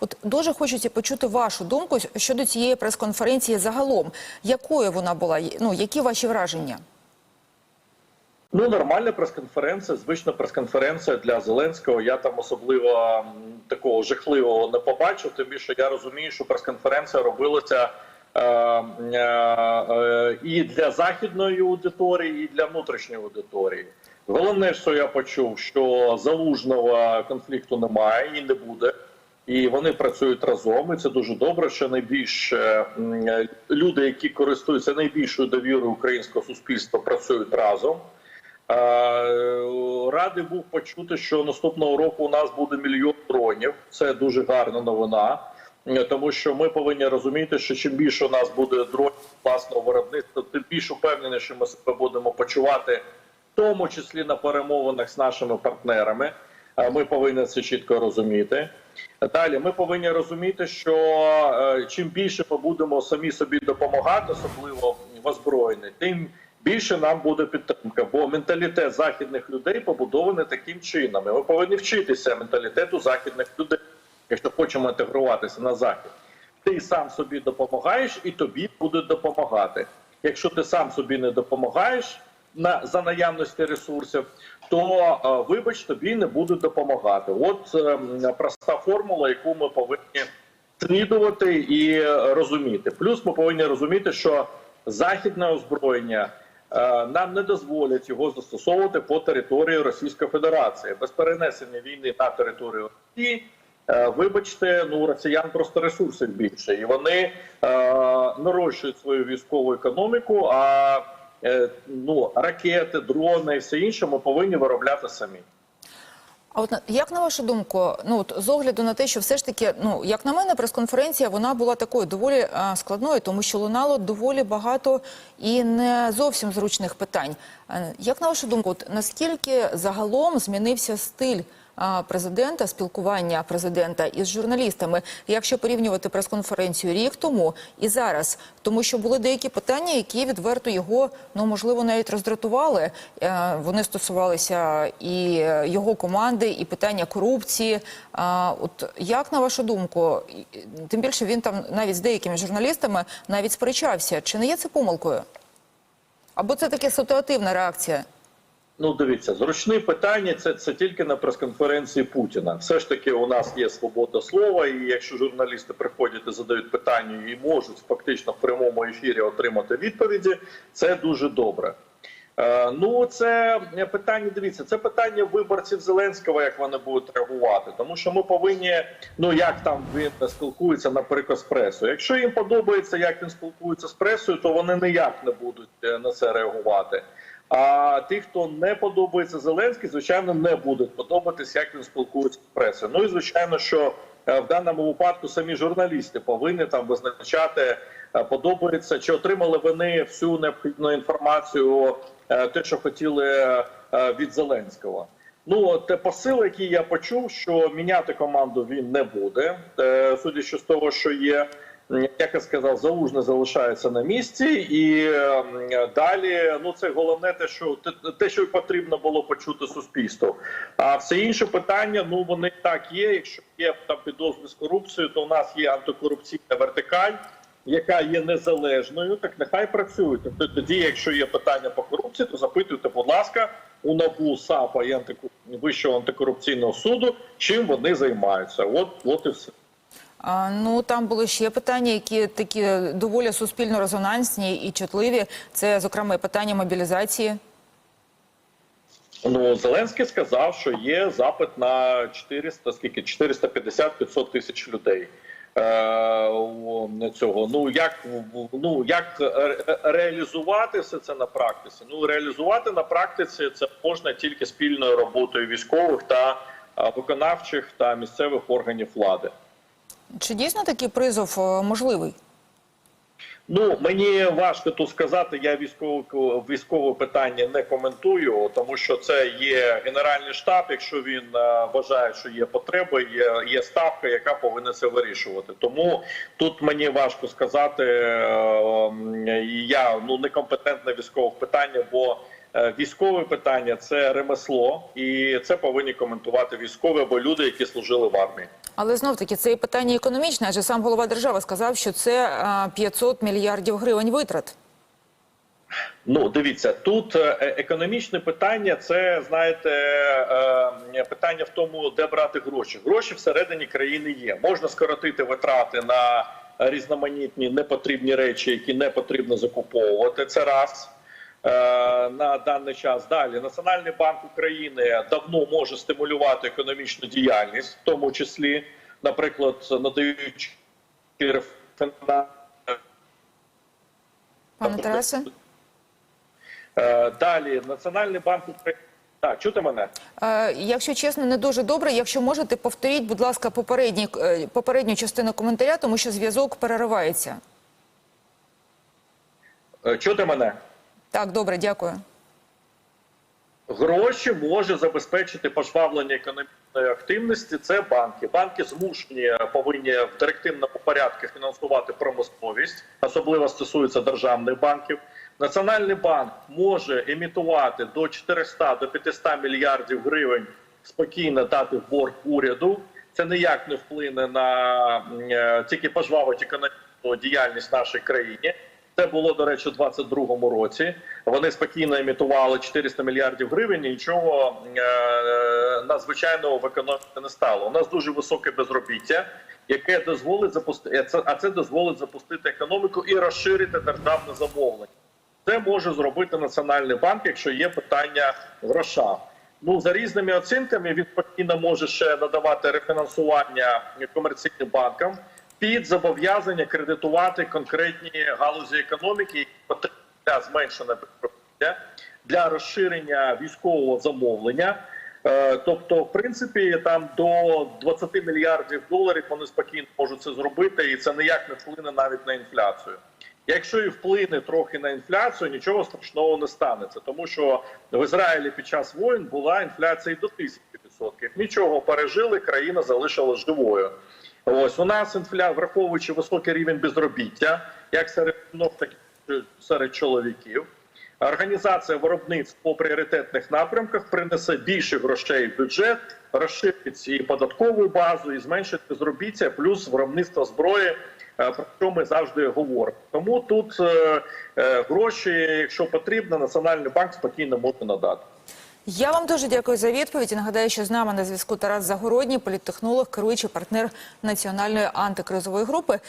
От дуже хочеться почути вашу думку щодо цієї прес-конференції загалом. Якою вона була? Ну які ваші враження? Ну, нормальна прес-конференція, звична прес-конференція для Зеленського. Я там особливо такого жахливого не побачив. Тим більше я розумію, що прес-конференція робилася е, е, е, і для західної аудиторії, і для внутрішньої аудиторії. Головне, що я почув, що залужного конфлікту немає і не буде. І вони працюють разом, і це дуже добре. Що найбільш люди, які користуються найбільшою довірою українського суспільства, працюють разом. Радий був почути, що наступного року у нас буде мільйон дронів. Це дуже гарна новина, тому що ми повинні розуміти, що чим більше у нас буде дронів власного виробництва, тим більш упевнений, що ми себе будемо почувати, в тому числі на перемовинах з нашими партнерами. Ми повинні це чітко розуміти. Далі ми повинні розуміти, що е, чим більше ми будемо самі собі допомагати, особливо в озброєнні, тим більше нам буде підтримка. Бо менталітет західних людей побудований таким чином. Ми повинні вчитися менталітету західних людей, якщо хочемо інтегруватися на захід. Ти сам собі допомагаєш, і тобі будуть допомагати. Якщо ти сам собі не допомагаєш на за наявності ресурсів, то е, вибач тобі не будуть допомагати. От е, проста формула, яку ми повинні слідувати і розуміти. Плюс ми повинні розуміти, що західне озброєння е, нам не дозволять його застосовувати по території Російської Федерації без перенесення війни на територію Росії. Вибачте, ну росіян просто ресурсів більше, і вони е, нарощують свою військову економіку. А ну ракети, дрони і все інше ми повинні виробляти самі. А от як на вашу думку, ну от з огляду на те, що все ж таки, ну як на мене, прес-конференція вона була такою доволі а, складною, тому що лунало доволі багато і не зовсім зручних питань. Е, Як на вашу думку, от наскільки загалом змінився стиль? Президента спілкування президента із журналістами, якщо порівнювати прес-конференцію рік тому і зараз, тому що були деякі питання, які відверто його ну можливо навіть роздратували. Е, Вони стосувалися і е, його команди, і питання корупції. От як на вашу думку, тим більше він там навіть з деякими журналістами навіть сперечався, чи не є це помилкою? Або це таке ситуативна реакція? Ну, дивіться, зручні питання це, це тільки на прес-конференції Путіна. Все ж таки, у нас є свобода слова, і якщо журналісти приходять і задають питання і можуть фактично в прямому ефірі отримати відповіді, це дуже добре. Е, ну, це питання. Дивіться, це питання виборців Зеленського, як вони будуть реагувати. Тому що ми повинні, ну як там він спілкується, наприклад, з пресою. Якщо їм подобається, як він спілкується з пресою, то вони ніяк не будуть е, на це реагувати. А ті, хто не подобається Зеленський, звичайно, не будуть подобатися, як він спілкується з пресою. Ну і звичайно, що е, в даному випадку самі журналісти повинні там визначати, е, подобається чи отримали вони всю необхідну інформацію, е, те, що хотіли від Зеленського. Ну, те посил, який я почув, що міняти команду він не буде, судячи з того, що є. М, Як я сказав, залужне залишається на місці, і ем, далі ну це головне, те, що те- що потрібно було почути суспільству. А все інше питання, ну вони так є. Якщо є там підозри з корупцією, то у нас є антикорупційна вертикаль, яка є незалежною. Так нехай працюють. Тобто тоді, якщо є питання по корупції, то запитуйте, будь ласка, у НАБУ, САПа і антику... Вищого антикорупційного суду, чим вони займаються. От, от і все. Ну там були ще питання, які такі доволі суспільно резонансні і чутливі. Це, зокрема, питання мобілізації. Ну Зеленський сказав, що є запит на 400, скільки 450-500 тисяч людей. Е, цього ну як ну як реалізувати все це на практиці? Ну реалізувати на практиці це можна тільки спільною роботою військових та виконавчих та місцевих органів влади. Чи дійсно такий призов е, можливий? Ну мені важко тут сказати. Я військове військове питання не коментую, тому що це є генеральний штаб. Якщо він е, вважає, що є потреба, є, є ставка, яка повинна це вирішувати. Тому тут мені важко сказати. е, Я ну некомпетентне військове питання, бо військове питання це ремесло, і це повинні коментувати військові або люди, які служили в армії. Але знов таки це і питання економічне, адже сам голова держави сказав, що це а, 500 мільярдів гривень витрат. Ну, дивіться, тут е, економічне питання це знаєте е, питання в тому, де брати гроші. Гроші всередині країни є. Можна скоротити витрати на різноманітні непотрібні речі, які не потрібно закуповувати. Це раз. Е, На даний час далі Національний банк України давно може стимулювати економічну діяльність, в тому числі, наприклад, надаючи Пане Тарасе? Е, Далі Національний банк України. Так, чути мене? Е, Якщо чесно, не дуже добре. Якщо можете, повторіть, будь ласка, попередні, е, попередню частину коментаря, тому що зв'язок переривається. Чути мене? Так, добре, дякую. Гроші може забезпечити пожвавлення економічної активності. Це банки. Банки змушені повинні в директивному порядку фінансувати промисловість, особливо стосується державних банків. Національний банк може емітувати до 400 до 500 мільярдів гривень спокійно дати борг уряду. Це ніяк не вплине на е, тільки пожвавить економічну діяльність в нашій країні. Це було до речі, у 22-му році. Вони спокійно емітували 400 мільярдів гривень. і Нічого е, надзвичайного в економіці не стало. У нас дуже високе безробіття, яке дозволить запустити а це дозволить запустити економіку і розширити державне замовлення. Це може зробити Національний банк, якщо є питання в грошах. Ну за різними оцінками він спокійно може ще надавати рефінансування комерційним банкам під зобов'язання кредитувати конкретні галузі економіки, які потрібні для зменшення для розширення військового замовлення. Е, Тобто, в принципі, там до 20 мільярдів доларів вони спокійно можуть це зробити, і це ніяк не вплине навіть на інфляцію. Якщо і вплине трохи на інфляцію, нічого страшного не станеться, тому що в Ізраїлі під час воїн була інфляція і до тисячі відсотків. Нічого пережили, країна залишилась живою. Ось у нас інфля, враховуючи високий рівень безробіття, як серед жінок, так і серед чоловіків. Організація виробництв по пріоритетних напрямках принесе більше грошей в бюджет, розширить і податкову базу, і зменшить безробіття, плюс виробництво зброї, е, про що ми завжди говоримо. Тому тут е, е, гроші, якщо потрібно, Національний банк спокійно може надати. Я вам дуже дякую за відповідь. І Нагадаю, що з нами на зв'язку Тарас Загородній, політтехнолог, керуючий партнер національної антикризової групи.